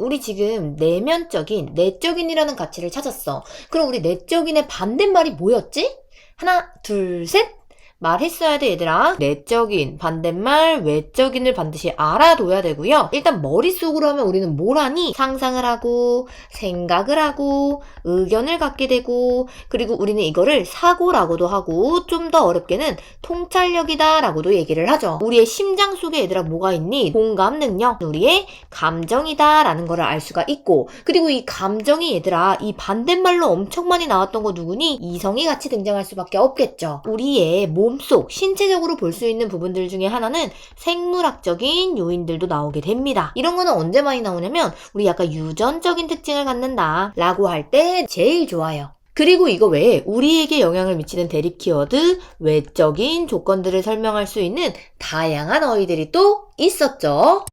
우리 지금 내면적인, 내적인이라는 가치를 찾았어. 그럼 우리 내적인의 반대말이 뭐였지? 하나, 둘, 셋. 말했어야 돼, 얘들아. 내적인, 반대말, 외적인을 반드시 알아둬야 되고요. 일단 머릿속으로 하면 우리는 뭘 하니? 상상을 하고, 생각을 하고, 의견을 갖게 되고, 그리고 우리는 이거를 사고라고도 하고, 좀 더 어렵게는 통찰력이다 라고도 얘기를 하죠. 우리의 심장 속에 얘들아 뭐가 있니? 공감 능력, 우리의 감정이다 라는 거를 알 수가 있고, 그리고 이 감정이 얘들아 이 반대말로 엄청 많이 나왔던 거 누구니? 이성이 같이 등장할 수밖에 없겠죠. 우리의 몸속 신체적으로 볼 수 있는 부분들 중에 하나는 생물학적인 요인들도 나오게 됩니다. 이런 거는 언제 많이 나오냐면 우리 약간 유전적인 특징을 갖는다 라고 할 때 제일 좋아요. 그리고 이거 외에 우리에게 영향을 미치는 대립 키워드, 외적인 조건들을 설명할 수 있는 다양한 어휘들이 또 있었죠.